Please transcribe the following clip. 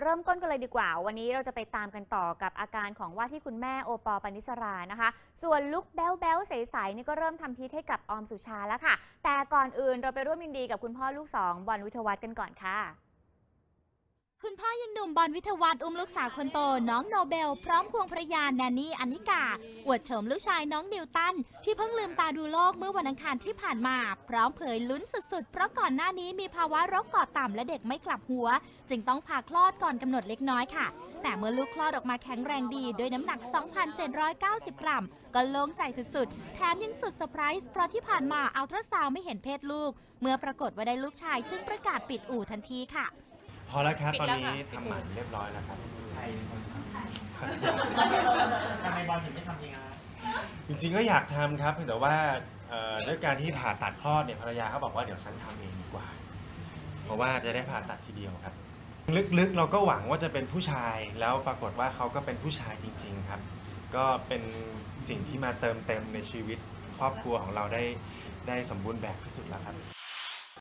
เริ่มต้นกันเลยดีกว่า วันนี้เราจะไปตามกันต่อกับอาการของว่าที่คุณแม่โอปอปนิสรานะคะ ส่วนลุกแบ๊วแบ๊วๆใสๆนี่ก็เริ่มทำพิษให้กับออมสุชาแล้วค่ะ แต่ก่อนอื่นเราไปร่วมยินดีกับคุณพ่อลูกสองบอลวิทวัฒน์กันก่อนค่ะ คุณพ่อยังหนุ่มบอลวิทยาวัฒน์อุ้มลูกสาวคนโต น้องโนเบล พร้อมควงภรรยาแนนี่อนิกา อวดโฉมลูกชายน้องนิวตัน ที่เพิ่งลืมตาดูโลกเมื่อวันอังคารที่ผ่านมา พร้อมเผยลุ้นสุดๆ เพราะก่อนหน้านี้มีภาวะโรคกอดต่ำและเด็กไม่กลับหัว จึงต้องผ่าคลอดก่อนกำหนดเล็กน้อยค่ะ แต่เมื่อลูกคลอดออกมาแข็งแรงดีด้วยน้ำหนัก 2,790 กรัม ก็โล่งใจสุดๆ แถมยังสุดเซอร์ไพรส์เพราะที่ผ่านมาอัลตราซาวด์ไม่เห็นเพศลูก เมื่อปรากฏว่าได้ลูกชายจึงประกาศปิดอู่ทันทีค่ะ พอแล้วครับปิดตอนแล้วค่ะนี้ทำหมันเรียบร้อยแล้วครับทำไมบอลถึงไม่ทำเองอะจริงๆก็อยากทำครับแต่ว่าเอ่อด้วยการที่ผ่าตัดคลอดเนี่ยภรรยาเขาบอกว่าเดี๋ยวฉันทำเองดีกว่า เพราะว่าจะได้ผ่าตัดทีเดียวครับ ลึกๆเราก็หวังว่าจะเป็นผู้ชายแล้วปรากฏว่าเขาก็เป็นผู้ชายจริง ๆครับ ก็เป็นสิ่งที่มาเติมเต็มในชีวิตครอบครัวของเราได้ได้สมบูรณ์แบบที่สุดแล้วครับ